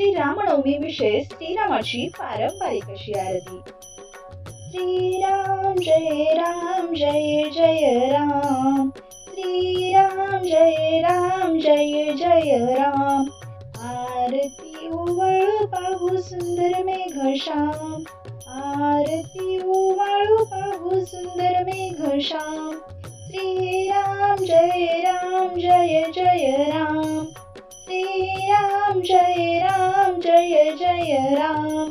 श्रीरामनवमी विषय श्रीरामाची पारंपरिक अशी आरती. श्रीराम जय राम जय जय राम. श्रीराम जय राम जय जय राम. आरती उवळू पाहू सुंदर मेघश्याम आरती उवाळू पाहू सुंदर मेघश्याम श्रीराम जय राम जय जय राम. श्रीराम जय राम जय जय राम.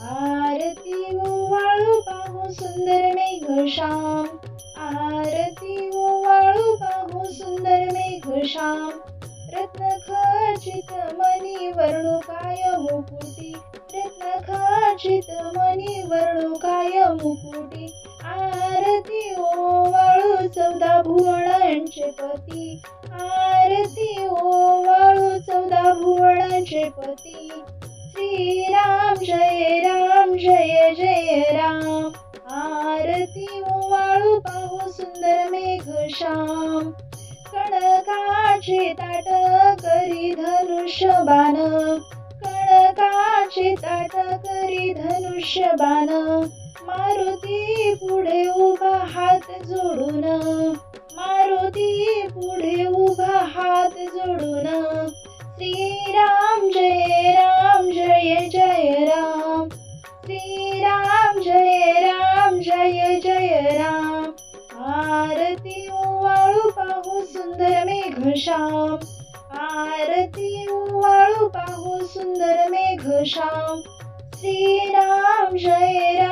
आरती ओवाळू पाहू सुंदर मेघश्याम आरती ओवाळू पाहू सुंदर मेघश्याम रत्न खचित मनी वर्णू काय मुकुटी. रत्न खचित मनी वर्णू काय मुकुटी. आरती ओवाळू चौदा भुवनांचे पती. आरती ओवाळू चौदा भुवनांचे पती. श्रीराम जय राम जय जय राम. आरती ओवाळू पाहू सुंदर मेघश्याम कणकाचे ताट करी धनुष्यबाण कणकाचे ताट करी धनुष्यबाण मारुती हात जोडून मारुती पुढे उभा हात जोडून. श्रीराम जय राम जय जय राम. श्रीराम जय राम जय जय राम. आरती ओवाळू पाहू सुंदर मेघश्याम आरती ओवाळू पाहू सुंदर मेघश्याम श्रीराम जय राम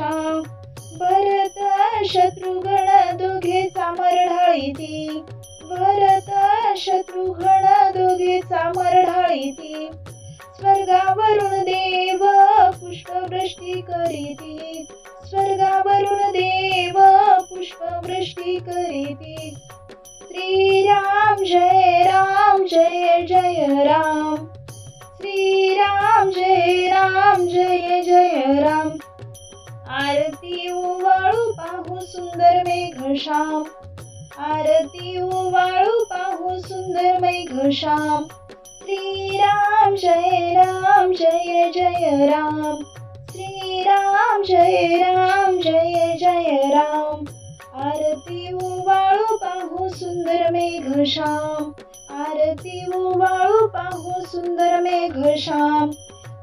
मेघश्याम भरत शत्रुघ्न दोघे चामरढाळीती भरत शत्रुघ्न दोघे चामरढाळीती स्वर्गावरून देव पुष्पवृष्टी करीती. स्वर्गावरून देव पुष्पवृष्टी करीती. श्रीराम जय राम जय जय राम. श्रीराम जय राम जय जय राम. आरती उवाळू पाहू सुंदर मेघश्याम आरती उवाळू पाहू सुंदर मेघश्याम श्रीराम जय राम जय जय राम. श्रीराम जय राम जय जय राम. आरती उवाळू पाहू सुंदर मेघश्याम आरती उवाळू पाहू सुंदर मेघश्याम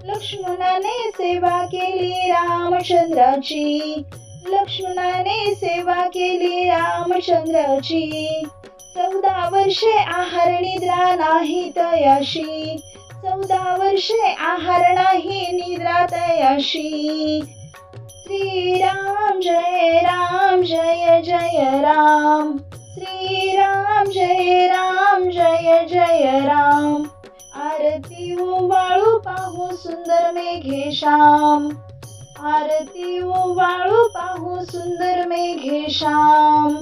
लक्ष्मणाने सेवा केली रामचंद्राची. लक्ष्मणाने सेवा केली रामचंद्राची. चौदा वर्षे आहार निद्रा नाही तयाशी चौदा वर्षे आहार नाही निद्रा तयाशी श्रीराम जय राम जय जय राम. सुंदर मेघेश्याम आरती ओवाळू पाहू सुंदर मेघेश्याम